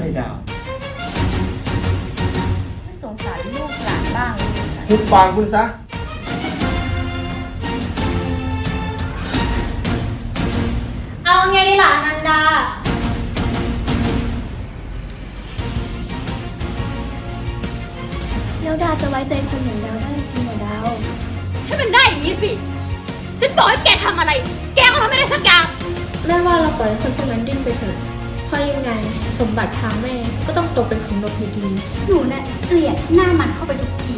เลยดาวไม่สงสารลูกหลานบ้างเลยนะหุบปากคุณซะ เอาไงดีล่ะอนันดา แล้วดาวจะไว้ใจคนอย่างดาวได้จริงเหรอดาว ให้มันได้อย่างนี้สิ ฉันบอกให้แกทำอะไร แกก็ทำไม่ได้สักอย่าง แม่ว่าเราปล่อยให้คนพวกนั้นดิ้นไปเถอะเพราะยังไง สมบัติทางแม่ก็ต้องตกเป็นของนกอยู่ดีหนูน่ะเกลียดที่หน้ามันเข้าไปทุกที